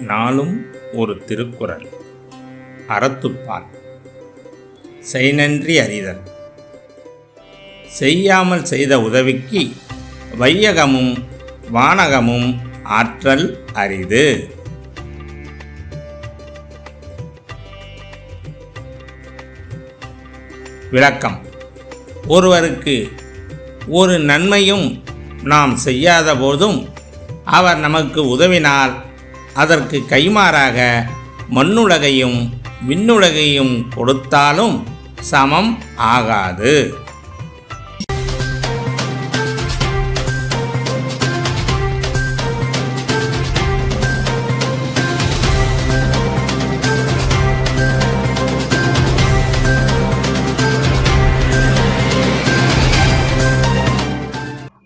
நாளும் ஒரு திருக்குறள். அறத்துப்பால். செய்நன்றி அறிதல். செய்யாமல் செய்த உதவிக்கு வையகமும் வானகமும் ஆற்றல் அரிது. விளக்கம். ஒருவருக்கு ஒரு நன்மையும் நாம் செய்யாத போதும் அவர் நமக்கு உதவினால் அதற்கு கைமாறாக மண்ணுலகையும் விண்ணுலகையும் கொடுத்தாலும் சமம் ஆகாது.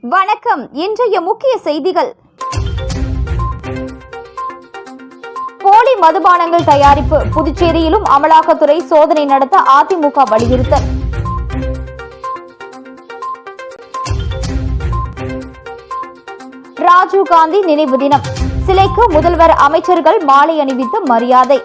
வணக்கம். இன்றைய முக்கிய செய்திகள். மதுபானங்கள் தயாரிப்பு. புதுச்சேரியிலும் அமலாக்கத்துறை சோதனை நடத்த அதிமுக வலியுறுத்தல். ராஜீவ்காந்தி நினைவு தினம். சிலைக்கு முதல்வர் அமைச்சர்கள் மாலை அணிவித்து மரியாதை.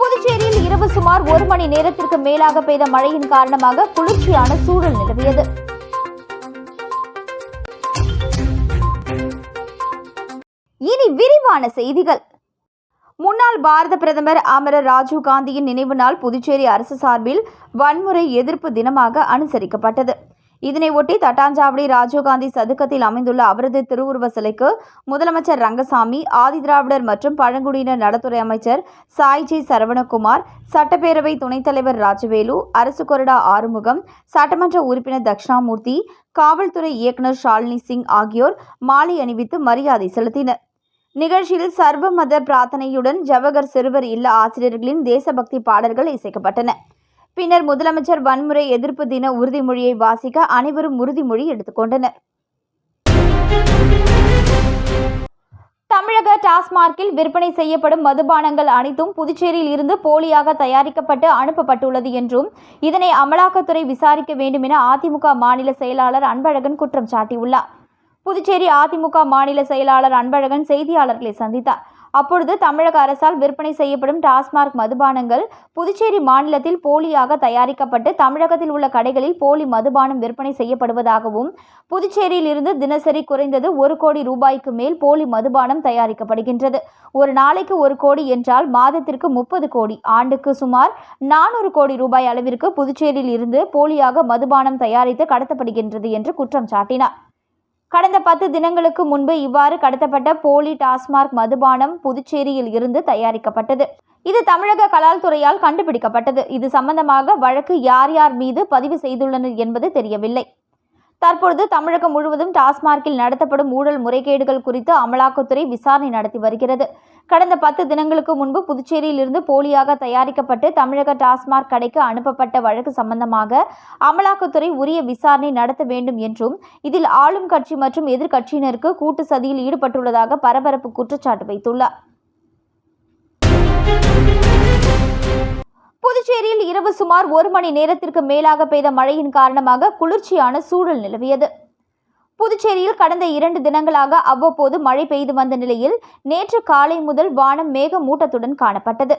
புதுச்சேரியில் இரவு சுமார் ஒரு மணி நேரத்திற்கு மேலாக பெய்த மழையின் காரணமாக குளிர்ச்சியான சூழல் நிலவியது. இனி விரிவான செய்திகள். முன்னாள் பாரத பிரதமர் அமரர் ராஜீவ் காந்தியின் நினைவு நாள் புதுச்சேரி அரசு சார்பில் வன்முறை எதிர்ப்பு தினமாக அனுசரிக்கப்பட்டது. இதனையொட்டி தட்டாஞ்சாவடி ராஜீவ்காந்தி சதுக்கத்தில் அமைந்துள்ள அவரது திருவுருவ சிலைக்கு முதலமைச்சர் ரங்கசாமி ஆதிதிராவிடர் மற்றும் பழங்குடியினர் நலத்துறை அமைச்சர் சாய்ஜி சரவணகுமார் சட்டப்பேரவை துணைத் தலைவர் ராஜவேலு அரசு கொறடா ஆறுமுகம் சட்டமன்ற உறுப்பினர் தக்ஷணாமூர்த்தி காவல்துறை இயக்குநர் ஷாலினி சிங் ஆகியோர் மாலை அணிவித்து மரியாதை செலுத்தினர். நிகழ்ச்சியில் சர்வ மத பிரார்த்தனையுடன் ஜவஹர் சிறுவர் இல்ல ஆசிரியர்களின் தேசபக்தி பாடல்கள் இசைக்கப்பட்டன. பின்னர் முதலமைச்சர் வன்முறை எதிர்ப்பு தின உறுதிமொழியை வாசிக்க அனைவரும் உறுதிமொழி எடுத்துக்கொண்டனர். தமிழக டாஸ்மார்க்கில் விற்பனை செய்யப்படும் மதுபானங்கள் அனைத்தும் புதுச்சேரியில் இருந்து போலியாக தயாரிக்கப்பட்டு அனுப்பப்பட்டுள்ளது என்றும் இதனை அமலாக்கத்துறை விசாரிக்க வேண்டும் என அதிமுக மாநில செயலாளர் அன்பழகன் குற்றம் சாட்டியுள்ளார். புதுச்சேரி அதிமுக மாநில செயலாளர் அன்பழகன் செய்தியாளர்களை சந்தித்தார். அப்பொழுது தமிழக அரசால் விற்பனை செய்யப்படும் டாஸ்மார்க் மதுபானங்கள் புதுச்சேரி மாநிலத்தில் போலியாக தயாரிக்கப்பட்டு தமிழகத்தில் உள்ள கடைகளில் போலி மதுபானம் விற்பனை செய்யப்படுவதாகவும் புதுச்சேரியில் இருந்து தினசரி குறைந்தது ஒரு கோடி ரூபாய்க்கு மேல் போலி மதுபானம் தயாரிக்கப்படுகின்றது. ஒரு நாளைக்கு ஒரு கோடி என்றால் மாதத்திற்கு முப்பது கோடி. ஆண்டுக்கு சுமார் நானூறு கோடி ரூபாய் அளவிற்கு புதுச்சேரியில் இருந்து போலியாக மதுபானம் தயாரித்து கடத்தப்படுகின்றது என்று குற்றம் சாட்டினார். கடந்த பத்து தினங்களுக்கு முன்பு இவ்வாறு கடத்தப்பட்ட போலி டாஸ்மார்க் மதுபானம் புதுச்சேரியில் இருந்து தயாரிக்கப்பட்டது. இது தமிழக கலால்துறையால் கண்டுபிடிக்கப்பட்டது. இது சம்பந்தமாக வழக்கு யார் யார் மீது பதிவு செய்துள்ளனர் என்பது தெரியவில்லை. தற்பொழுது தமிழகம் முழுவதும் டாஸ்மார்க்கில் நடத்தப்படும் ஊழல் முறைகேடுகள் குறித்து அமலாக்கத்துறை விசாரணை நடத்தி வருகிறது. கடந்த பத்து தினங்களுக்கு முன்பு புதுச்சேரியில் இருந்து போலியாக தயாரிக்கப்பட்டு தமிழக டாஸ்மார்க் கடைக்கு அனுப்பப்பட்ட வழக்கு சம்பந்தமாக அமலாக்கத்துறை உரிய விசாரணை நடத்த வேண்டும் என்றும் இதில் ஆளும் கட்சி மற்றும் எதிர்க்கட்சியினருக்கு கூட்டு சதியில் ஈடுபட்டுள்ளதாக பரபரப்பு குற்றச்சாட்டு வைத்துள்ளார். புதுச்சேரியில் இரவு சுமார் ஒரு மணி நேரத்திற்கு மேலாக பெய்த மழையின் காரணமாக குளிர்ச்சியான சூழல் நிலவியது. புதுச்சேரியில் கடந்த இரண்டு தினங்களாக அவ்வப்போது மழை பெய்து வந்த நிலையில் நேற்று காலை முதல் வானம் மேகமூட்டத்துடன் காணப்பட்டது.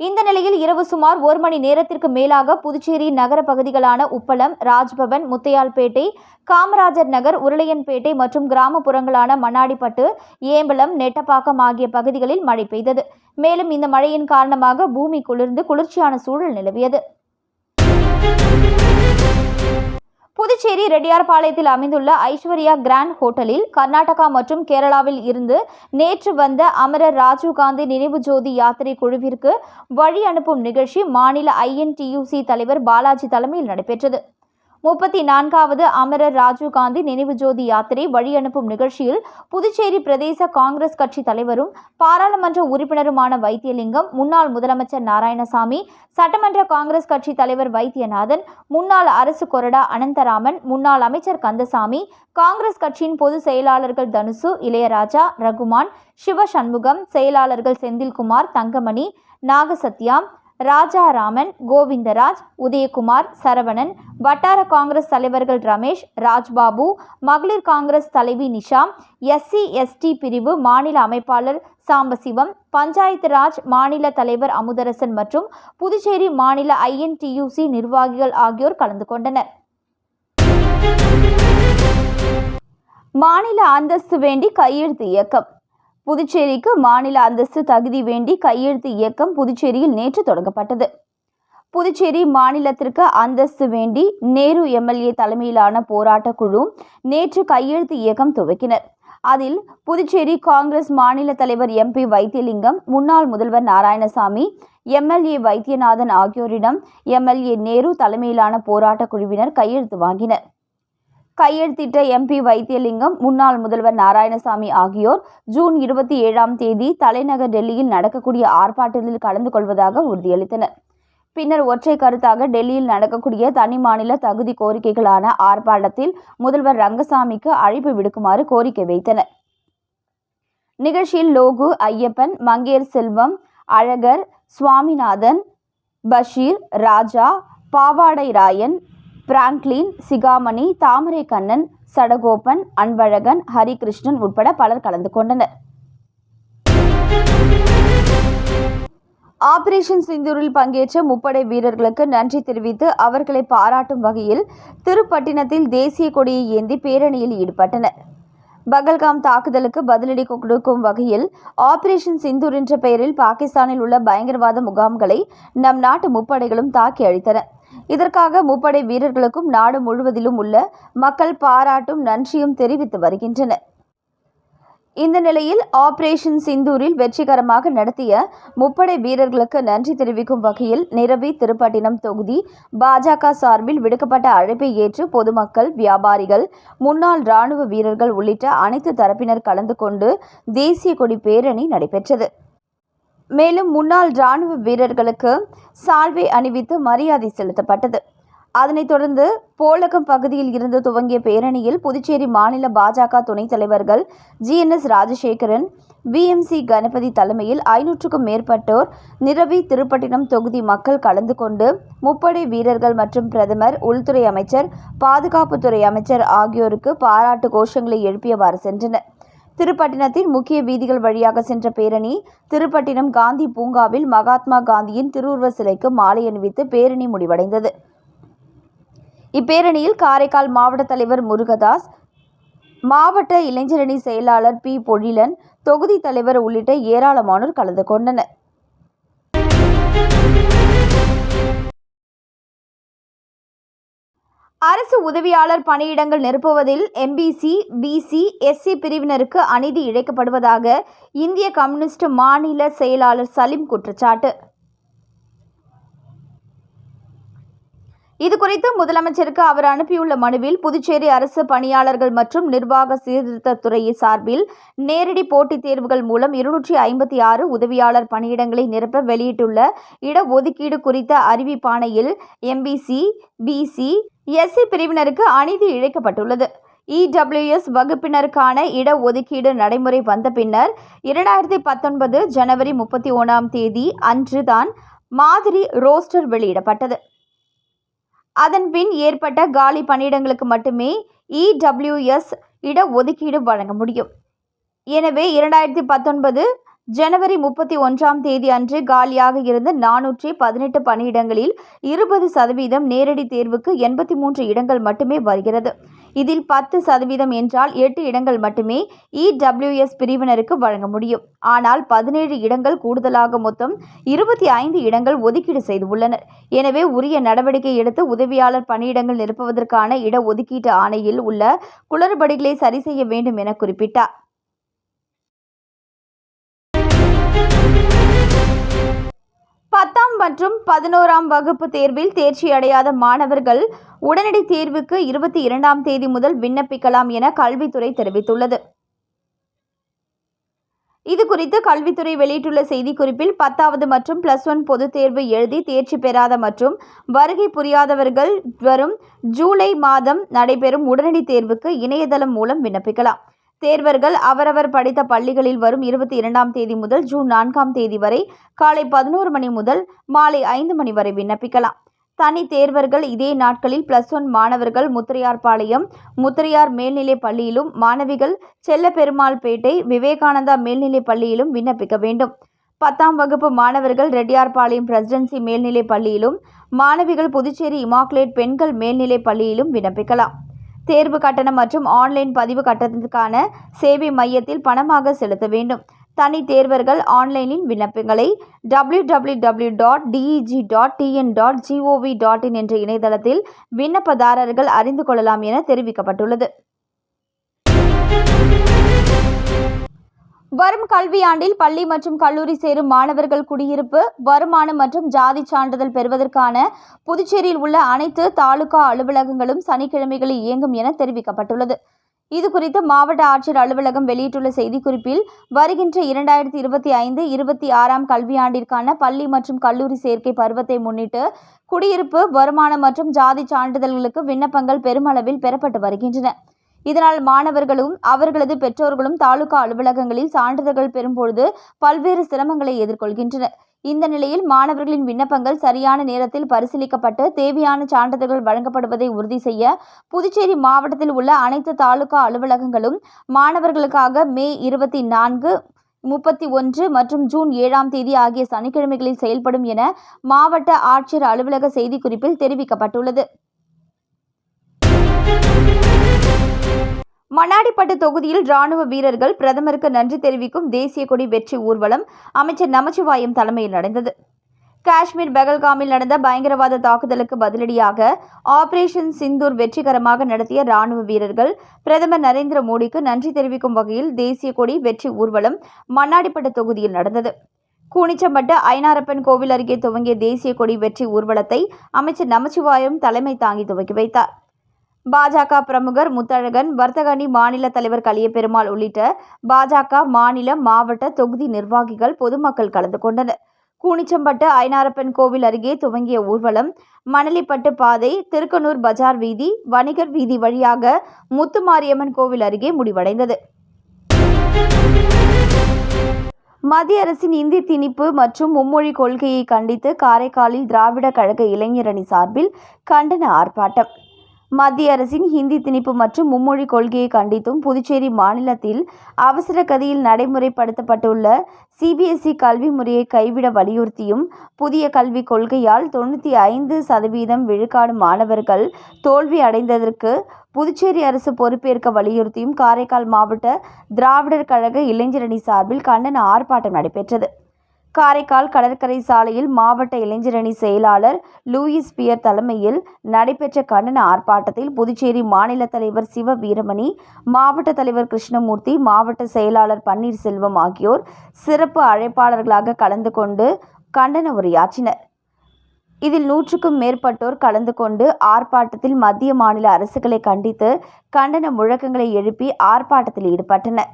இந்த நிலையில் இரவு சுமார் ஒரு மணி நேரத்திற்கு மேலாக புதுச்சேரி நகர பகுதிகளான உப்பளம் ராஜ்பவன் முத்தையால்பேட்டை காமராஜர் நகர் உருளையன்பேட்டை மற்றும் கிராமப்புறங்களான மண்ணாடிப்பட்டு ஏம்பலம் நெட்டப்பாக்கம் ஆகிய பகுதிகளில் மழை பெய்தது. மேலும் இந்த மழையின் காரணமாக பூமி குளிர்ந்து குளிர்ச்சியான சூழல் நிலவியது. புதுச்சேரி ரெட்டியார்பாளையத்தில் அமைந்துள்ள ஐஸ்வர்யா கிராண்ட் ஹோட்டலில் கர்நாடகா மற்றும் கேரளாவில் இருந்து நேற்று வந்த அமரர் ராஜீவ்காந்தி நினைவு ஜோதி யாத்திரை குழுவிற்கு வழி அனுப்பும் நிகழ்ச்சி மாநில ஐஎன்டியூசி தலைவர் பாலாஜி தலைமையில் நடைபெற்றது. முப்பத்தி நான்காவது அமரர் ராஜீவ்காந்தி நினைவு ஜோதி யாத்திரை வழி அனுப்பும் நிகழ்ச்சியில் புதுச்சேரி பிரதேச காங்கிரஸ் கட்சி தலைவரும் பாராளுமன்ற உறுப்பினருமான வைத்தியலிங்கம் முன்னாள் முதலமைச்சர் நாராயணசாமி சட்டமன்ற காங்கிரஸ் கட்சி தலைவர் வைத்தியநாதன் முன்னாள் அரசு கொறடா அனந்தராமன் முன்னாள் அமைச்சர் கந்தசாமி காங்கிரஸ் கட்சியின் பொதுச் செயலாளர்கள் தனுசு இளையராஜா ரகுமான் சிவ சண்முகம் செயலாளர்கள் செந்தில்குமார் தங்கமணி நாகசத்யா ராஜாராமன் கோவிந்தராஜ் உதயகுமார் சரவணன் வட்டார காங்கிரஸ் தலைவர்கள் ரமேஷ் ராஜ்பாபு மகளிர் காங்கிரஸ் தலைவி நிஷா எஸ்சி எஸ்டி பிரிவு மாநில அமைப்பாளர் சாம்பசிவம் பஞ்சாயத்து ராஜ் மாநில தலைவர் அமுதரசன் மற்றும் புதுச்சேரி மாநில ஐஎன்டியூசி நிர்வாகிகள் ஆகியோர் கலந்து கொண்டனர். மாநில அந்தஸ்து வேண்டி கையெழுத்து இயக்கம். புதுச்சேரிக்கு மாநில அந்தஸ்து தகுதி வேண்டி கையெழுத்து இயக்கம் புதுச்சேரியில் நேற்று தொடங்கப்பட்டது. புதுச்சேரி மாநிலத்திற்கு அந்தஸ்து வேண்டி நேரு எம்எல்ஏ தலைமையிலான போராட்டக் குழு நேற்று கையெழுத்து இயக்கம் துவக்கினர். அதில் புதுச்சேரி காங்கிரஸ் மாநில தலைவர் எம்பி வைத்தியலிங்கம் முன்னாள் முதல்வர் நாராயணசாமி எம்எல்ஏ வைத்தியநாதன் ஆகியோரிடம் எம்எல்ஏ நேரு தலைமையிலான போராட்டக் குழுவினர் கையெழுத்து வாங்கினர். கையெழுத்திட்ட எம்பி வைத்தியலிங்கம் முன்னாள் முதல்வர் நாராயணசாமி ஆகியோர் ஜூன் இருபத்தி ஏழாம் தேதி தலைநகர் டெல்லியில் நடக்கக்கூடிய ஆர்ப்பாட்டத்தில் கலந்து கொள்வதாக உறுதியளித்தனர். பின்னர் ஒற்றை கருத்தாக டெல்லியில் நடக்கக்கூடிய தனி மாநில தகுதி கோரிக்கைகளான ஆர்ப்பாட்டத்தில் முதல்வர் ரங்கசாமிக்கு அழைப்பு விடுக்குமாறு கோரிக்கை வைத்தனர். நிகழ்ச்சியில் லோகு ஐயப்பன் மங்கேர் செல்வம் அழகர் சுவாமிநாதன் பஷீர் ராஜா பாவாடை ராயன் பிராங்க்லின் சிகாமணி தாமரை கண்ணன் சடகோபன் அன்பழகன் ஹரிகிருஷ்ணன் உட்பட பலர் கலந்து கொண்டனர். ஆபரேஷன் சிந்தூரில் பங்கேற்ற முப்படை வீரர்களுக்கு நன்றி தெரிவித்து அவர்களை பாராட்டும் வகையில் திருப்பட்டினத்தில் தேசிய கொடியை ஏந்தி பேரணியில் ஈடுபட்டனர். பகல்காம் தாக்குதலுக்கு பதிலடி கொடுக்கும் வகையில் ஆபரேஷன் சிந்தூர் என்ற பெயரில் பாகிஸ்தானில் உள்ள பயங்கரவாத முகாம்களை நம் நாட்டு முப்படைகளும் தாக்கி அழித்தன. இதற்காக முப்படை வீரர்களுக்கும் நாடு முழுவதிலும் உள்ள மக்கள் பாராட்டும் நன்றியும் தெரிவித்து வருகின்றனர். இந்த நிலையில் ஆபரேஷன் சிந்தூரில் வெற்றிகரமாக நடத்திய முப்படை வீரர்களுக்கு நன்றி தெரிவிக்கும் வகையில் நிரவி திருப்பட்டினம் தொகுதி பாஜக சார்பில் விடுக்கப்பட்ட அழைப்பை ஏற்று பொதுமக்கள் வியாபாரிகள் முன்னாள் ராணுவ வீரர்கள் உள்ளிட்ட அனைத்து தரப்பினர் கலந்து கொண்டு தேசிய கொடி பேரணி நடைபெற்றது. மேலும் முன்னாள் ராணுவ வீரர்களுக்கு சால்வை அணிவித்து மரியாதை செலுத்தப்பட்டது. அதனைத் தொடர்ந்து போலகம் பகுதியில் இருந்து துவங்கிய பேரணியில் புதுச்சேரி மாநில பாஜக துணைத் தலைவர்கள் ஜிஎன்எஸ் ராஜசேகரன் விஎம்சி கணபதி தலைமையில் ஐநூற்றுக்கும் மேற்பட்டோர் நிரவி திருப்பட்டினம் தொகுதி மக்கள் கலந்து கொண்டு முப்படை வீரர்கள் மற்றும் பிரதமர் உள்துறை அமைச்சர் பாதுகாப்புத்துறை அமைச்சர் ஆகியோருக்கு பாராட்டு கோஷங்களை எழுப்பியவாறு சென்றனர். திருப்பட்டினத்தின் முக்கிய வீதிகள் வழியாக சென்ற பேரணி திருப்பட்டினம் காந்தி பூங்காவில் மகாத்மா காந்தியின் திருவுருவ சிலைக்கு மாலை அணிவித்து பேரணி முடிவடைந்தது. இப்பேரணியில் காரைக்கால் மாவட்ட தலைவர் முருகதாஸ் மாவட்ட இளைஞரணி செயலாளர் பி. பொழிலன் தொகுதி தலைவர் உள்ளிட்ட ஏராளமானோர் கலந்து கொண்டனர். அரசு உதவியாளர் பணியிடங்கள் நிரப்புவதில் எம்பிசி பிசி எஸ்சி பிரிவினருக்கு அநீதி இழைக்கப்படுவதாக இந்திய கம்யூனிஸ்ட் மாநில செயலாளர் சலீம் குற்றச்சாட்டு. இது குறித்து முதலமைச்சருக்கு அவர் அனுப்பியுள்ள மனுவில் புதுச்சேரி அரசு பணியாளர்கள் மற்றும் நிர்வாக சீர்திருத்தத்துறை சார்பில் நேரடி போட்டித் தேர்வுகள் மூலம் இருநூற்றி ஐம்பத்தி ஆறு உதவியாளர் பணியிடங்களை நிரப்ப வெளியிட்டுள்ள இடஒதுக்கீடு குறித்த அறிவிப்பாணையில் எம்பிசி பிசி எஸ்சி பிரிவினருக்கு அநீதி இழைக்கப்பட்டுள்ளது. இடபிள்யூஎஸ் வகுப்பினருக்கான இடஒதுக்கீடு நடைமுறை வந்த பின்னர் இரண்டாயிரத்தி பத்தொன்பது ஜனவரி முப்பத்தி ஒன்றாம் தேதி அன்றுதான் மாதிரி ரோஸ்டர் வெளியிடப்பட்டது. அதன் பின் ஏற்பட்ட காலி பணியிடங்களுக்கு மட்டுமே இடபிள்யூஎஸ் இடஒதுக்கீடு வழங்க முடியும். எனவே இரண்டாயிரத்தி பத்தொன்பது ஜனவரி முப்பத்தி ஒன்றாம் தேதி அன்று காலியாக இருந்த நானூற்றி பதினெட்டு பணியிடங்களில் இருபது சதவீதம் நேரடி தேர்வுக்கு எண்பத்தி மூன்று இடங்கள் மட்டுமே வருகிறது. இதில் பத்து சதவீதம் என்றால் எட்டு இடங்கள் மட்டுமே இடபிள்யூஎஸ் பிரிவினருக்கு வழங்க முடியும். ஆனால் பதினேழு இடங்கள் கூடுதலாக மொத்தம் இருபத்தி ஐந்து இடங்கள் ஒதுக்கீடு செய்துள்ளனர் எனவே உரிய நடவடிக்கை எடுத்து உதவியாளர் பணியிடங்கள் நிரப்புவதற்கான இடஒதுக்கீட்டு ஆணையில் உள்ள குளறுபடிகளை சரி செய்ய வேண்டும் என குறிப்பிட்டார். பத்தாம் மற்றும் பதினோராம் வகுப்பு தேர்வில் தேர்ச்சி அடையாத மாணவர்கள் உடனடி தேர்வுக்கு இருபத்தி இரண்டாம் தேதி முதல் விண்ணப்பிக்கலாம் என கல்வித்துறை தெரிவித்துள்ளது. இது குறித்து கல்வித்துறை வெளியிட்டுள்ள செய்திக்குறிப்பில் பத்தாவது மற்றும் பிளஸ் ஒன் பொதுத் தேர்வு எழுதி தேர்ச்சி பெறாத மற்றும் வருகை புரியாதவர்கள் வரும் ஜூலை மாதம் நடைபெறும் உடனடி தேர்வுக்கு இணையதளம் மூலம் விண்ணப்பிக்கலாம். தேர்வர்கள் அவரவர் படித்த பள்ளிகளில் வரும் இருபத்தி இரண்டாம் தேதி முதல் ஜூன் நான்காம் தேதி வரை காலை பதினோரு மணி முதல் மாலை ஐந்து மணி வரை விண்ணப்பிக்கலாம். தனி தேர்வர்கள் இதே நாட்களில் பிளஸ் ஒன் மாணவர்கள் முத்திரையார்பாளையம் முத்திரையார் மேல்நிலைப் பள்ளியிலும் மாணவிகள் செல்லப்பெருமாள்பேட்டை விவேகானந்தா மேல்நிலைப் பள்ளியிலும் விண்ணப்பிக்க வேண்டும். பத்தாம் வகுப்பு மாணவர்கள் ரெட்டியார்பாளையம் பிரசிடென்சி மேல்நிலைப் பள்ளியிலும் மாணவிகள் புதுச்சேரி இமாக்குலேட் பெண்கள் மேல்நிலைப் பள்ளியிலும் விண்ணப்பிக்கலாம். தேர்வு கட்டணம் மற்றும் ஆன்லைன் பதிவு கட்டணத்துக்கான சேவை மையத்தில் பணமாக செலுத்த வேண்டும். தனி தேர்வர்கள் ஆன்லைனில் விண்ணப்பங்களை W W W dot DEG dot TN dot GOV dot in என்ற இணையதளத்தில் விண்ணப்பதாரர்கள் அறிந்து கொள்ளலாம் என தெரிவிக்கப்பட்டுள்ளது. வரும் கல்வியாண்டில் பள்ளி மற்றும் கல்லூரி சேரும் மாணவர்கள் குடியிருப்பு வருமானம் மற்றும் ஜாதி சான்றிதழ் பெறுவதற்கான புதுச்சேரியில் உள்ள அனைத்து தாலுகா அலுவலகங்களும் சனிக்கிழமைகளில் இயங்கும் என தெரிவிக்கப்பட்டுள்ளது. இதுகுறித்து மாவட்ட ஆட்சியர் அலுவலகம் வெளியிட்டுள்ள செய்திக்குறிப்பில் வருகின்ற இரண்டாயிரத்தி இருபத்தி ஐந்து இருபத்தி ஆறாம் கல்வியாண்டிற்கான பள்ளி மற்றும் கல்லூரி சேர்க்கை பருவத்தை முன்னிட்டு குடியிருப்பு வருமானம் மற்றும் ஜாதி சான்றிதழ்களுக்கு விண்ணப்பங்கள் பெருமளவில் பெறப்பட்டு வருகின்றன. இதனால் மாணவர்களும் அவர்களது பெற்றோர்களும் தாலுகா அலுவலகங்களில் சான்றிதழ்கள் பெறும்பொழுது பல்வேறு சிரமங்களை எதிர்கொள்கின்றனர். இந்த நிலையில் மாணவர்களின் விண்ணப்பங்கள் சரியான நேரத்தில் பரிசீலிக்கப்பட்டு தேவையான சான்றிதழ்கள் வழங்கப்படுவதை உறுதி செய்ய புதுச்சேரி மாவட்டத்தில் உள்ள அனைத்து தாலுகா அலுவலகங்களும் மாணவர்களுக்காக மே இருபத்தி நான்கு முப்பத்தி ஒன்று மற்றும் ஜூன் ஏழாம் தேதி ஆகிய சனிக்கிழமைகளில் செயல்படும் என மாவட்ட ஆட்சியர் அலுவலக செய்திக்குறிப்பில் தெரிவிக்கப்பட்டுள்ளது. மண்ணாடிப்பட்டு தொகுதியில் ராணுவ வீரர்கள் பிரதமருக்கு நன்றி தெரிவிக்கும் தேசிய கொடி வெற்றி ஊர்வலம் அமைச்சர் நமச்சிவாயம் தலைமையில் நடந்தது. காஷ்மீர் பெகல்காமில் நடந்த பயங்கரவாத தாக்குதலுக்கு பதிலடியாக ஆபரேஷன் சிந்தூர் வெற்றிகரமாக நடத்திய ராணுவ வீரர்கள் பிரதமர் நரேந்திர மோடிக்கு நன்றி தெரிவிக்கும் வகையில் தேசிய கொடி வெற்றி ஊர்வலம் மண்ணாடிப்பட்டு தொகுதியில் நடந்தது. கூனிச்சம்பட்டு ஐனாரப்பன் கோவில் அருகே துவங்கிய தேசிய கொடி வெற்றி ஊர்வலத்தை அமைச்சர் நமச்சிவாயம் தலைமை தாங்கி துவக்கி வைத்தார். பாஜக பிரமுகர் முத்தழகன் வர்த்தகணி மாநில தலைவர் கலியபெருமாள் உள்ளிட்ட பாஜக மாநில மாவட்ட தொகுதி நிர்வாகிகள் பொதுமக்கள் கலந்து கொண்டனர். கூனிச்சம்பட்டு ஐனாரப்பன் கோவில் அருகே துவங்கிய ஊர்வலம் மணலிப்பட்டு பாதை திருக்கனூர் பஜார் வீதி வணிகர் வீதி வழியாக முத்துமாரியம்மன் கோவில் அருகே முடிவடைந்தது. மத்திய அரசின் இந்தி திணிப்பு மற்றும் மும்மொழி கொள்கையை கண்டித்து காரைக்காலில் திராவிட கழக இளைஞரணி சார்பில் கண்டன ஆர்ப்பாட்டம். மத்திய அரசின் ஹிந்தி திணிப்பு மற்றும் மும்மொழி கொள்கையை கண்டித்தும் புதுச்சேரி மாநிலத்தில் அவசர கதியில் நடைமுறைப்படுத்தப்பட்டுள்ள சிபிஎஸ்இ கல்வி முறையை கைவிட வலியுறுத்தியும் புதிய கல்விக் கொள்கையால் தொண்ணூற்றி ஐந்து சதவீதம் விழுக்காடு மாணவர்கள் தோல்வி அடைந்ததற்கு புதுச்சேரி அரசு பொறுப்பேற்க வலியுறுத்தியும் காரைக்கால் மாவட்ட திராவிடர் கழக இளைஞரணி சார்பில் கண்டன ஆர்ப்பாட்டம் நடைபெற்றது. காரைக்கால் கடற்கரை சாலையில் மாவட்ட இளைஞரணி செயலாளர் லூயிஸ் பியர் தலைமையில் நடைபெற்ற கண்டன ஆர்ப்பாட்டத்தில் புதுச்சேரி மாநில தலைவர் சிவ வீரமணி மாவட்ட தலைவர் கிருஷ்ணமூர்த்தி மாவட்ட செயலாளர் பன்னீர்செல்வம் ஆகியோர் சிறப்பு அழைப்பாளர்களாக கலந்து கொண்டு கண்டன உரையாற்றினர். இதில் நூற்றுக்கும் மேற்பட்டோர் கலந்து கொண்டு ஆர்ப்பாட்டத்தில் மத்திய மாநில அரசுகளை கண்டித்து கண்டன முழக்கங்களை எழுப்பி ஆர்ப்பாட்டத்தில் ஈடுபட்டனர்.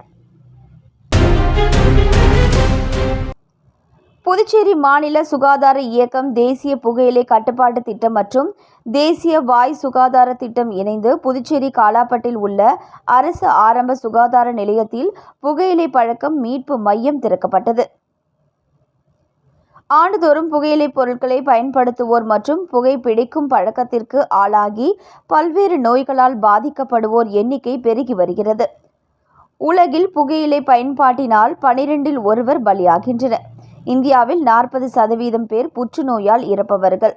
புதுச்சேரி மாநில சுகாதார இயக்கம் தேசிய புகையிலை கட்டுப்பாட்டு திட்டம் மற்றும் தேசிய வாய் சுகாதார திட்டம் இணைந்து புதுச்சேரி காலாப்பட்டில் உள்ள அரசு ஆரம்ப சுகாதார நிலையத்தில் புகையிலை பழக்கம் மீட்பு மையம் திறக்கப்பட்டது. ஆண்டுதோறும் புகையிலை பொருட்களை பயன்படுத்துவோர் மற்றும் புகைப்பிடிக்கும் பழக்கத்திற்கு ஆளாகி பல்வேறு நோய்களால் பாதிக்கப்படுவோர் எண்ணிக்கை பெருகி வருகிறது. உலகில் புகையிலை பயன்பாட்டினால் பனிரெண்டில் ஒருவர் பலியாகின்றனர். இந்தியாவில் நாற்பது சதவீதம் பேர் புற்றுநோயால் இறப்பவர்கள்.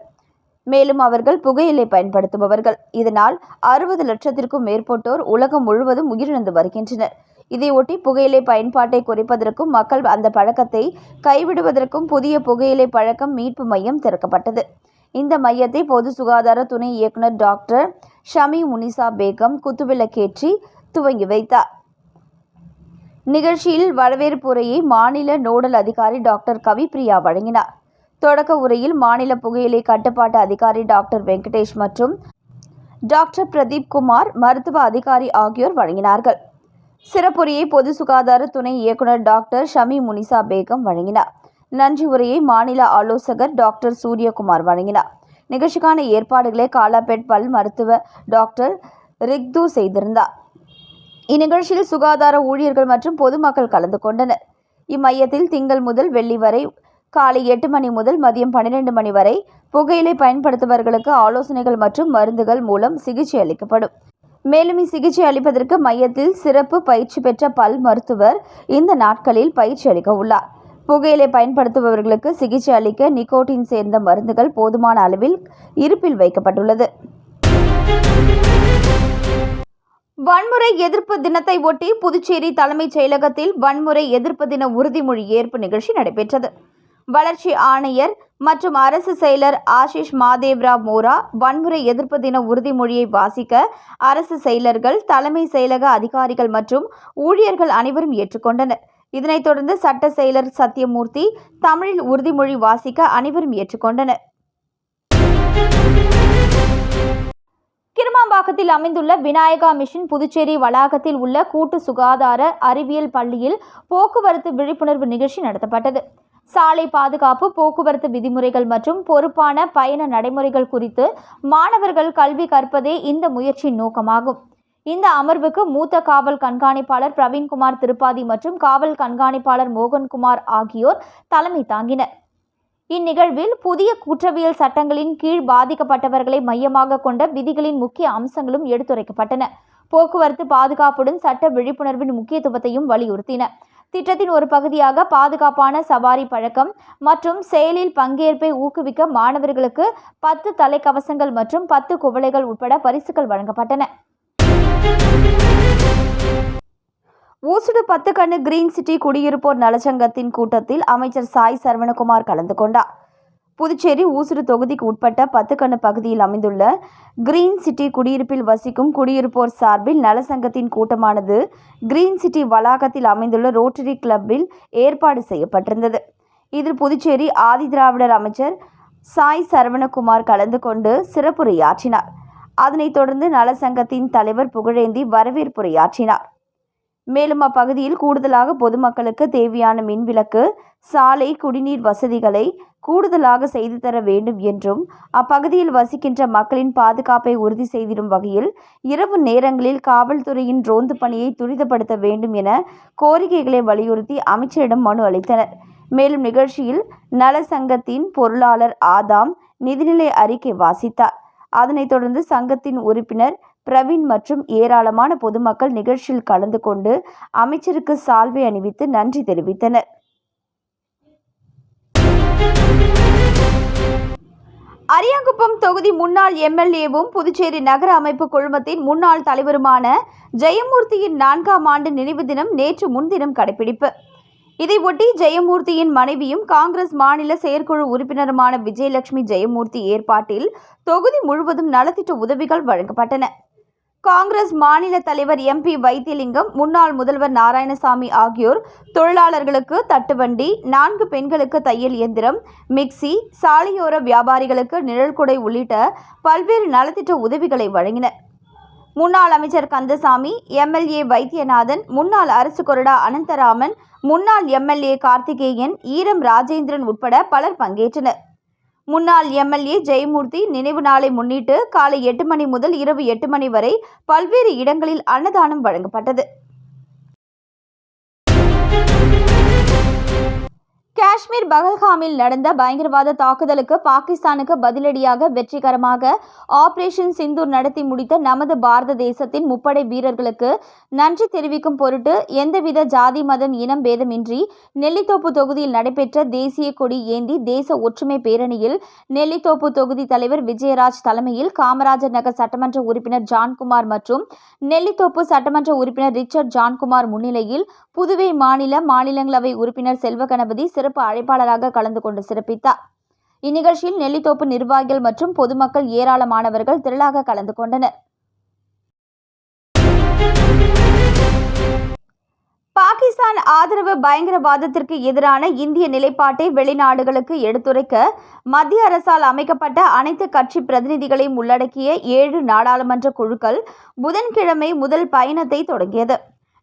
மேலும் அவர்கள் புகையிலை பயன்படுத்துபவர்கள். இதனால் அறுபது லட்சத்திற்கும் மேற்பட்டோர் உலகம் முழுவதும் உயிரிழந்து வருகின்றனர். இதையொட்டி புகையிலை பயன்பாட்டை குறைப்பதற்கும் மக்கள் அந்த பழக்கத்தை கைவிடுவதற்கும் புதிய புகையிலை பழக்கம் மீட்பு மையம் திறக்கப்பட்டது. இந்த மையத்தை பொது சுகாதார துணை இயக்குநர் டாக்டர் ஷமி முனிசா பேகம் குத்துவிளக்கேற்றி துவங்கி வைத்தார். நிகழ்ச்சியில் வரவேற்பு உரையை மாநில நோடல் அதிகாரி டாக்டர் கவிப்பிரியா வழங்கினார். தொடக்க உரையில் மாநில புகையிலை கட்டுப்பாட்டு அதிகாரி டாக்டர் வெங்கடேஷ் மற்றும் டாக்டர் பிரதீப் குமார் மருத்துவ அதிகாரி ஆகியோர் வழங்கினார்கள். சிறப்புரையை பொது சுகாதார துணை இயக்குனர் டாக்டர் ஷமி முனிசா பேகம் வழங்கினார். நன்றி உரையை மாநில ஆலோசகர் டாக்டர் சூரியகுமார் வழங்கினார். நிகழ்ச்சிக்கான ஏற்பாடுகளை காலாபேட் பல் மருத்துவ டாக்டர் ரிக்து செய்திருந்தார். இந்நிகழ்ச்சியில் சுகாதார ஊழியர்கள் மற்றும் பொதுமக்கள் கலந்து கொண்டனர். இம்மையத்தில் திங்கள் முதல் வெள்ளி வரை காலை எட்டு மணி முதல் மதியம் பன்னிரண்டு மணி வரை புகையிலை பயன்படுத்துபவர்களுக்கு ஆலோசனைகள் மற்றும் மருந்துகள் மூலம் சிகிச்சை அளிக்கப்படும். மேலும் இச்சிகிச்சை அளிப்பதற்கு மையத்தில் சிறப்பு பயிற்சி பெற்ற பல் மருத்துவர் இந்த நாட்களில் பயிற்சி அளிக்க உள்ளார். புகையிலை பயன்படுத்துபவர்களுக்கு சிகிச்சை அளிக்க நிக்கோட்டின் சேர்ந்த மருந்துகள் போதுமான அளவில் இருப்பில் வைக்கப்பட்டுள்ளது. வன்முறை எதிர்ப்பு தினத்தை ஒட்டி புதுச்சேரி தலைமைச் செயலகத்தில் வன்முறை எதிர்ப்பு தின உறுதிமொழி ஏற்பு நிகழ்ச்சி நடைபெற்றது. வளர்ச்சி ஆணையர் மற்றும் அரசு செயலர் ஆஷிஷ் மாதேவ்ராவ் மோரா வன்முறை எதிர்ப்பு தின உறுதிமொழியை வாசிக்க அரசு செயலர்கள் தலைமை செயலக அதிகாரிகள் மற்றும் ஊழியர்கள் அனைவரும் ஏற்றுக்கொண்டனர். இதனைத் தொடர்ந்து சட்ட செயலர் சத்யமூர்த்தி தமிழில் உறுதிமொழி வாசிக்க அனைவரும் ஏற்றுக்கொண்டனர். கிருமாம்பாக்கத்தில் அமைந்துள்ள விநாயகா மிஷன் புதுச்சேரி வளாகத்தில் உள்ள கூட்டு சுகாதார அறிவியல் பள்ளியில் போக்குவரத்து விழிப்புணர்வு நிகழ்ச்சி நடத்தப்பட்டது. சாலை பாதுகாப்பு போக்குவரத்து விதிமுறைகள் மற்றும் பொறுப்பான பயண நடைமுறைகள் குறித்து மாணவர்கள் கல்வி கற்பதே இந்த முயற்சியின் நோக்கமாகும். இந்த அமர்வுக்கு மூத்த காவல் கண்காணிப்பாளர் பிரவீன்குமார் திருப்பாதி மற்றும் காவல் கண்காணிப்பாளர் மோகன்குமார் ஆகியோர் தலைமை தாங்கினர். இந்நிகழ்வில் புதிய குற்றவியல் சட்டங்களின் கீழ் பாதிக்கப்பட்டவர்களை மையமாக கொண்ட விதிகளின் முக்கிய அம்சங்களும் எடுத்துரைக்கப்பட்டன. போக்குவரத்து பாதுகாப்புடன் சட்ட விழிப்புணர்வின் முக்கியத்துவத்தையும் வலியுறுத்தின. திட்டத்தின் ஒரு பகுதியாக பாதுகாப்பான சவாரி பழக்கம் மற்றும் செயலில் பங்கேற்பை ஊக்குவிக்க மாணவர்களுக்கு பத்து தலைக்கவசங்கள் மற்றும் பத்து குவளைகள் உட்பட பரிசுகள் வழங்கப்பட்டன. ஊசுடு பத்து கண்ணு கிரீன் சிட்டி குடியிருப்போர் நலச்சங்கத்தின் கூட்டத்தில் அமைச்சர் சாய் சரவணகுமார் கலந்து கொண்டார். புதுச்சேரி ஊசுடு தொகுதிக்கு உட்பட்ட பத்துக்கண்ணு பகுதியில் அமைந்துள்ள கிரீன் சிட்டி குடியிருப்பில் வசிக்கும் குடியிருப்போர் சார்பில் நலசங்கத்தின் கூட்டமானது கிரீன் சிட்டி வளாகத்தில் அமைந்துள்ள ரோட்டரி கிளப்பில் ஏற்பாடு செய்யப்பட்டிருந்தது. இதில் புதுச்சேரி ஆதிதிராவிடர் அமைச்சர் சாய் சரவணகுமார் கலந்து கொண்டு சிறப்புரையாற்றினார். அதனைத் தொடர்ந்து நலசங்கத்தின் தலைவர் புகழேந்தி வரவேற்புரையாற்றினார். மேலும் அப்பகுதியில் கூடுதலாக பொதுமக்களுக்கு தேவையான மின்விளக்கு சாலை குடிநீர் வசதிகளை கூடுதலாக செய்து தர வேண்டும் என்றும் அப்பகுதியில் வசிக்கின்ற மக்களின் பாதுகாப்பை உறுதி செய்திடும் வகையில் இரவு நேரங்களில் காவல்துறையின் ரோந்து பணியை துரிதப்படுத்த வேண்டும் என கோரிக்கைகளை வலியுறுத்தி அமைச்சரிடம் மனு அளித்தனர். மேலும் நிகழ்ச்சியில் நல சங்கத்தின் பொருளாளர் ஆதாம் நிதிநிலை அறிக்கை வாசித்தார். அதனைத் தொடர்ந்து சங்கத்தின் உறுப்பினர் பிரவீன் மற்றும் ஏராளமான பொதுமக்கள் நிகழ்ச்சியில் கலந்து கொண்டு அமைச்சருக்கு சால்வை அணிவித்து நன்றி தெரிவித்தனர். அரியாங்குப்பம் தொகுதி முன்னாள் எம்எல்ஏவும் புதுச்சேரி நகர அமைப்பு குழுமத்தின் முன்னாள் தலைவருமான ஜெயமூர்த்தியின் நான்காம் ஆண்டு நினைவு தினம் நேற்று முன்தினம் கடைபிடிப்பு. இதையொட்டி ஜெயமூர்த்தியின் மனைவியும் காங்கிரஸ் மாநில செயற்குழு உறுப்பினருமான விஜயலட்சுமி ஜெயமூர்த்தி ஏற்பாட்டில் தொகுதி முழுவதும் நலத்திட்ட உதவிகள் வழங்கப்பட்டன. காங்கிரஸ் மாநில தலைவர் எம்பி வைத்தியலிங்கம் முன்னாள் முதல்வர் நாராயணசாமி ஆகியோர் தொழிலாளர்களுக்கு தட்டுவண்டி நான்கு பெண்களுக்கு தையல் இயந்திரம் மிக்சி சாலையோர வியாபாரிகளுக்கு நிழல்குடை உள்ளிட்ட பல்வேறு நலத்திட்ட உதவிகளை வழங்கினர். முன்னாள் அமைச்சர் கந்தசாமி எம்எல்ஏ வைத்தியநாதன் முன்னாள் அரசு கொறடா அனந்தராமன் முன்னாள் எம்எல்ஏ கார்த்திகேயன் ஈரம் ராஜேந்திரன் உட்பட பலர் பங்கேற்றனர். முன்னாள் எம்எல்ஏ ஜெயமூர்த்தி நினைவு நாளை முன்னிட்டு காலை எட்டு மணி முதல் இரவு எட்டு மணி வரை பல்வேறு இடங்களில் அன்னதானம் வழங்கப்பட்டது. காஷ்மீர் பகல்காமில் நடந்த பயங்கரவாத தாக்குதலுக்கு பாகிஸ்தானுக்கு பதிலடியாக வெற்றிகரமாக ஆபரேஷன் சிந்தூர் நடத்தி முடித்த நமது பாரத தேசத்தின் முப்படை வீரர்களுக்கு நன்றி தெரிவிக்கும் பொருட்டு எந்தவித ஜாதி மதம் இனம் பேதமின்றி நெல்லித்தோப்பு தொகுதியில் நடைபெற்ற தேசிய கொடி ஏந்தி தேச ஒற்றுமை பேரணியில் நெல்லித்தோப்பு தொகுதி தலைவர் விஜயராஜ் தலைமையில் காமராஜர் நகர் சட்டமன்ற உறுப்பினர் ஜான்குமார் மற்றும் நெல்லித்தோப்பு சட்டமன்ற உறுப்பினர் ரிச்சர்ட் ஜான்குமார் முன்னிலையில் புதுவை மாநில மாநிலங்களவை உறுப்பினர் செல்வகணபதி சிறப்பு சிறப்பு அழைப்பாளராக கலந்து கொண்டு சிறப்பித்தார். இந்நிகழ்ச்சியில் நெல்லித்தோப்பு நிர்வாகிகள் மற்றும் பொதுமக்கள் ஏராளமானவர்கள் திரளாக கலந்து கொண்டனர். பாகிஸ்தான் ஆதரவு பயங்கரவாதத்திற்கு எதிரான இந்திய நிலைப்பாட்டை வெளிநாடுகளுக்கு எடுத்துரைக்க மத்திய அரசால் அமைக்கப்பட்ட அனைத்து கட்சி பிரதிநிதிகளையும் உள்ளடக்கிய ஏழு நாடாளுமன்ற குழுக்கள் புதன்கிழமை முதல் பயணத்தை தொடங்கியது.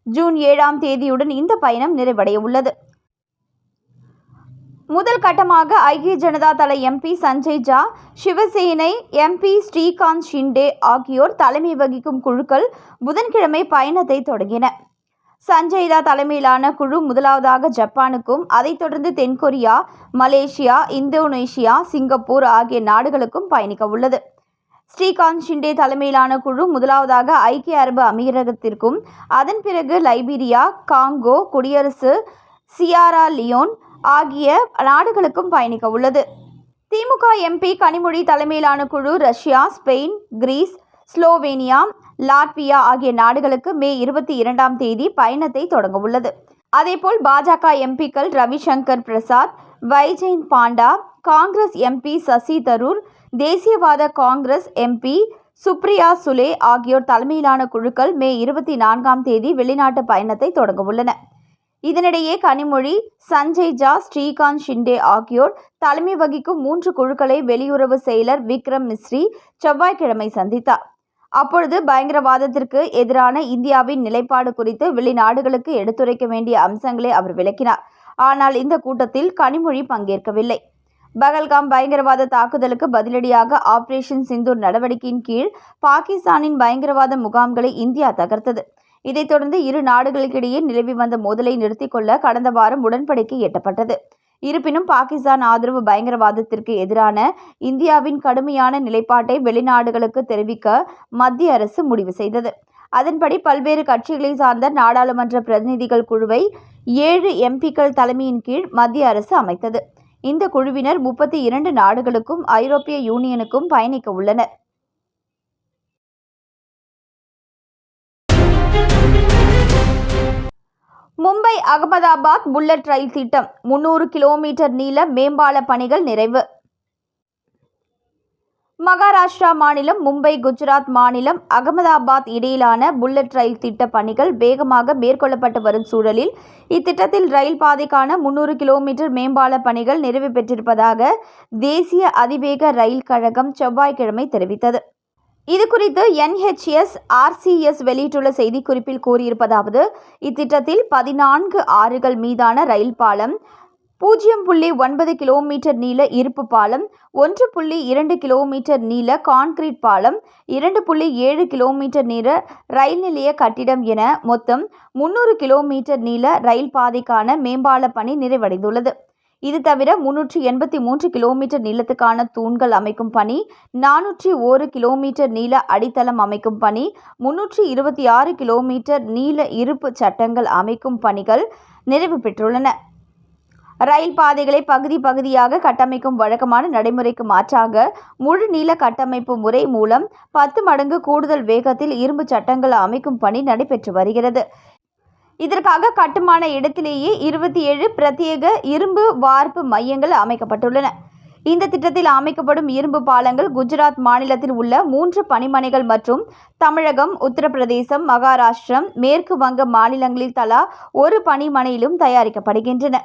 ஜூன் ஏழாம் தேதியுடன் இந்த பயணம் நிறைவடைய உள்ளது முதல் கட்டமாக ஐக்கிய ஜனதா தள எம்பி சஞ்சய் ஜா சிவசேனை எம்பி ஸ்ரீகாந்த் ஷிண்டே ஆகியோர் தலைமை வகிக்கும் குழுக்கள் புதன்கிழமை பயணத்தை தொடங்கின. சஞ்சய் தா தலைமையிலான குழு முதலாவதாக ஜப்பானுக்கும் அதைத் தொடர்ந்து தென்கொரியா மலேசியா இந்தோனேஷியா சிங்கப்பூர் ஆகிய நாடுகளுக்கும் பயணிக்க உள்ளது. ஸ்ரீகாந்த் ஷிண்டே தலைமையிலான குழு முதலாவதாக ஐக்கிய அரபு அமீரகத்திற்கும் அதன் பிறகு லைபீரியா காங்கோ குடியரசு சியாரா லியோன் ஆகிய நாடுகளுக்கும் பயணிக்க உள்ளது. திமுக எம்பி கனிமொழி தலைமையிலான குழு Russia Spain Greece Slovenia Latvia ஆகிய நாடுகளுக்கு மே இருபத்தி இரண்டாம் தேதி பயணத்தை தொடங்க உள்ளது. அதேபோல் பாஜக எம்பிக்கள் ரவிசங்கர் பிரசாத் வைஜெயின் பாண்டா காங்கிரஸ் எம்பி சசி தரூர் தேசியவாத காங்கிரஸ் எம்பி சுப்ரியா சுலே ஆகியோர் தலைமையிலான குழுக்கள் மே இருபத்தி நான்காம் தேதி வெளிநாட்டு பயணத்தை தொடங்க உள்ளன. இதனிடையே கனிமொழி சஞ்சய் ஜா ஸ்ரீகாந்த் ஷிண்டே ஆகியோர் தலைமை வகிக்கும் மூன்று குழுக்களை வெளியுறவு செயலர் விக்ரம் மிஸ்ரி செவ்வாய்க்கிழமை சந்தித்தார். அப்பொழுது பயங்கரவாதத்திற்கு எதிரான இந்தியாவின் நிலைப்பாடு குறித்து வெளிநாடுகளுக்கு எடுத்துரைக்க வேண்டிய அம்சங்களை அவர் விளக்கினார். ஆனால் இந்த கூட்டத்தில் கனிமொழி பங்கேற்கவில்லை. பகல்காம் பயங்கரவாத தாக்குதலுக்கு பதிலடியாக ஆபரேஷன் சிந்தூர் நடவடிக்கையின் கீழ் பாகிஸ்தானின் பயங்கரவாத முகாம்களை இந்தியா தகர்த்தது. இதைத் தொடர்ந்து இரு நாடுகளுக்கிடையே நிலவி வந்த மோதலை நிறுத்திக் கொள்ள கடந்த வாரம் உடன்படிக்கை எட்டப்பட்டது. இருப்பினும் பாகிஸ்தான் ஆதரவு பயங்கரவாதத்திற்கு எதிரான இந்தியாவின் கடுமையான நிலைப்பாட்டை வெளிநாடுகளுக்கு தெரிவிக்க மத்திய அரசு முடிவு செய்தது. அதன்படி பல்வேறு கட்சிகளை சார்ந்த நாடாளுமன்ற பிரதிநிதிகள் குழுவை ஏழு எம்பிக்கள் தலைமையின் கீழ் மத்திய அரசு அமைத்தது. இந்த குழுவினர் முப்பத்தி இரண்டு நாடுகளுக்கும் ஐரோப்பிய யூனியனுக்கும் பயணிக்க உள்ளனர். மும்பை அகமதாபாத் புல்லட் ரயில் திட்டம் முன்னூறு கிலோமீட்டர் நீள மேம்பால பணிகள் நிறைவு. மகாராஷ்டிரா மாநிலம் மும்பை குஜராத் மாநிலம் அகமதாபாத் இடையிலான புல்லட் ரயில் திட்ட பணிகள் வேகமாக மேற்கொள்ளப்பட்டு வரும் சூழலில் இத்திட்டத்தில் ரயில் பாதைக்கான முன்னூறு கிலோமீட்டர் மேம்பால பணிகள் நிறைவு பெற்றிருப்பதாக தேசிய அதிவேக ரயில் கழகம் செவ்வாய்க்கிழமை தெரிவித்தது. இது குறித்து என்ஹெச்எஸ் ஆர்சிஎஸ் வெளியிட்டுள்ள செய்திக்குறிப்பில் கூறியிருப்பதாவது இத்திட்டத்தில் பதினான்கு ஆறுகள் மீதான ரயில் பாலம் பூஜ்ஜியம் புள்ளி ஒன்பது கிலோமீட்டர் நீள இருப்பு பாலம் ஒன்று புள்ளி இரண்டு கிலோமீட்டர் நீள கான்கிரீட் பாலம் இரண்டு புள்ளி ஏழு கிலோமீட்டர் நீள ரயில் நிலைய கட்டிடம் என மொத்தம் முன்னூறு கிலோமீட்டர் நீள ரயில் பாதைக்கான மேம்பால பணி நிறைவடைந்துள்ளது. இது தவிர முன்னூற்றி எண்பத்தி மூன்று கிலோமீட்டர் நீளத்துக்கான தூண்கள் அமைக்கும் பணி நானூற்றி ஒரு கிலோமீட்டர் நீள அடித்தளம் அமைக்கும் பணி முன்னூற்றி இருபத்தி ஆறு கிலோமீட்டர் நீள இருப்பு சட்டங்கள் அமைக்கும் பணிகள் நிறைவு பெற்றுள்ளன. ரயில் பாதைகளை பகுதி பகுதியாக கட்டமைக்கும் வழக்கமான நடைமுறைக்கு மாற்றாக முழு நீள கட்டமைப்பு முறை மூலம் பத்து மடங்கு கூடுதல் வேகத்தில் இரும்பு சட்டங்கள் அமைக்கும் பணி நடைபெற்று வருகிறது. இதற்காக கட்டுமான இடத்திலேயே இருபத்தி ஏழு பிரத்யேக இரும்பு வார்ப்பு மையங்கள் அமைக்கப்பட்டுள்ளன. இந்த திட்டத்தில் அமைக்கப்படும் இரும்பு பாலங்கள் குஜராத் மாநிலத்தில் உள்ள மூன்று பணிமனைகள் மற்றும் தமிழகம் உத்தரப்பிரதேசம் மகாராஷ்டிரம் மேற்கு வங்க மாநிலங்களில் தலா ஒரு பணிமனையிலும் தயாரிக்கப்படுகின்றன.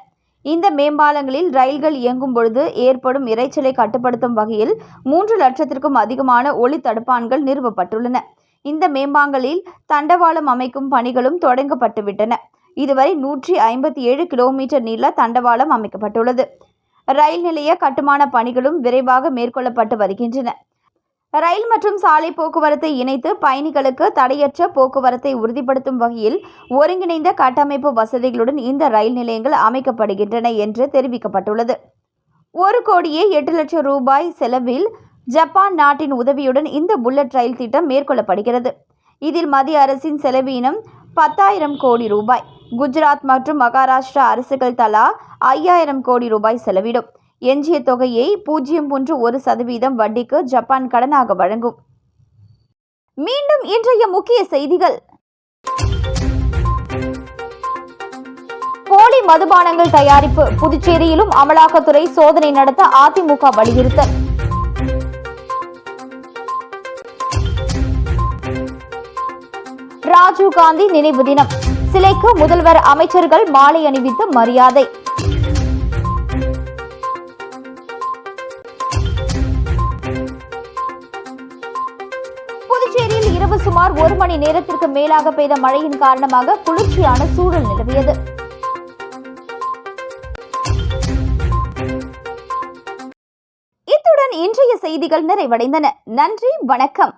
இந்த மேம்பாலங்களில் ரயில்கள் இயங்கும் பொழுது ஏற்படும் இரைச்சலை கட்டுப்படுத்தும் வகையில் மூன்று லட்சத்திற்கும் அதிகமான ஒளி தடுப்பான்கள் நிறுவப்பட்டுள்ளன. இந்த மேம்பாங்களில் தண்டவாளம் அமைக்கும் பணிகளும் தொடங்கப்பட்டுவிட்டன. இதுவரை நூற்றி ஐம்பத்தி ஏழு கிலோமீட்டர் நீள தண்டவாளம் அமைக்கப்பட்டுள்ளது. ரயில் நிலைய கட்டுமான பணிகளும் விரைவாக மேற்கொள்ளப்பட்டு வருகின்றன. ரயில் மற்றும் சாலை போக்குவரத்தை இணைத்து பயணிகளுக்கு தடையற்ற போக்குவரத்தை உறுதிப்படுத்தும் வகையில் ஒருங்கிணைந்த கட்டமைப்பு வசதிகளுடன் இந்த ரயில் நிலையங்கள் அமைக்கப்படுகின்றன என்று தெரிவிக்கப்பட்டுள்ளது. ஒரு கோடியே எட்டு லட்சம் ரூபாய் செலவில் ஜப்பான் நாட்டின் உதவியுடன் இந்த புல்லட் ரயில் திட்டம் மேற்கொள்ளப்படுகிறது. இதில் மத்திய அரசின் செலவீனம் பத்தாயிரம் கோடி ரூபாய் குஜராத் மற்றும் மகாராஷ்டிரா அரசுகள் தலா ஐயாயிரம் கோடி ரூபாய் செலவிடும். எஞ்சிய தொகையை பூஜ்ஜியம் ஒன்று ஒரு சதவீதம் வட்டிக்கு ஜப்பான் கடனாக வழங்கும். மீண்டும் இன்றைய முக்கிய செய்திகள். போலி மதுபானங்கள் தயாரிப்பு. புதுச்சேரியிலும் அமலாக்கத்துறை சோதனை நடத்த அதிமுக வலியுறுத்தல். ராஜீவ் நினைவு தினம். சிலைக்கு முதல்வர் அமைச்சர்கள் மாலை அணிவித்து மரியாதை. புதுச்சேரியில் இரவு சுமார் ஒரு மணி நேரத்திற்கு மேலாக பெய்த மழையின் காரணமாக குளிர்ச்சியான சூழல் நிலவியது. இத்துடன் இன்றைய செய்திகள் நிறைவடைந்தன. நன்றி வணக்கம்.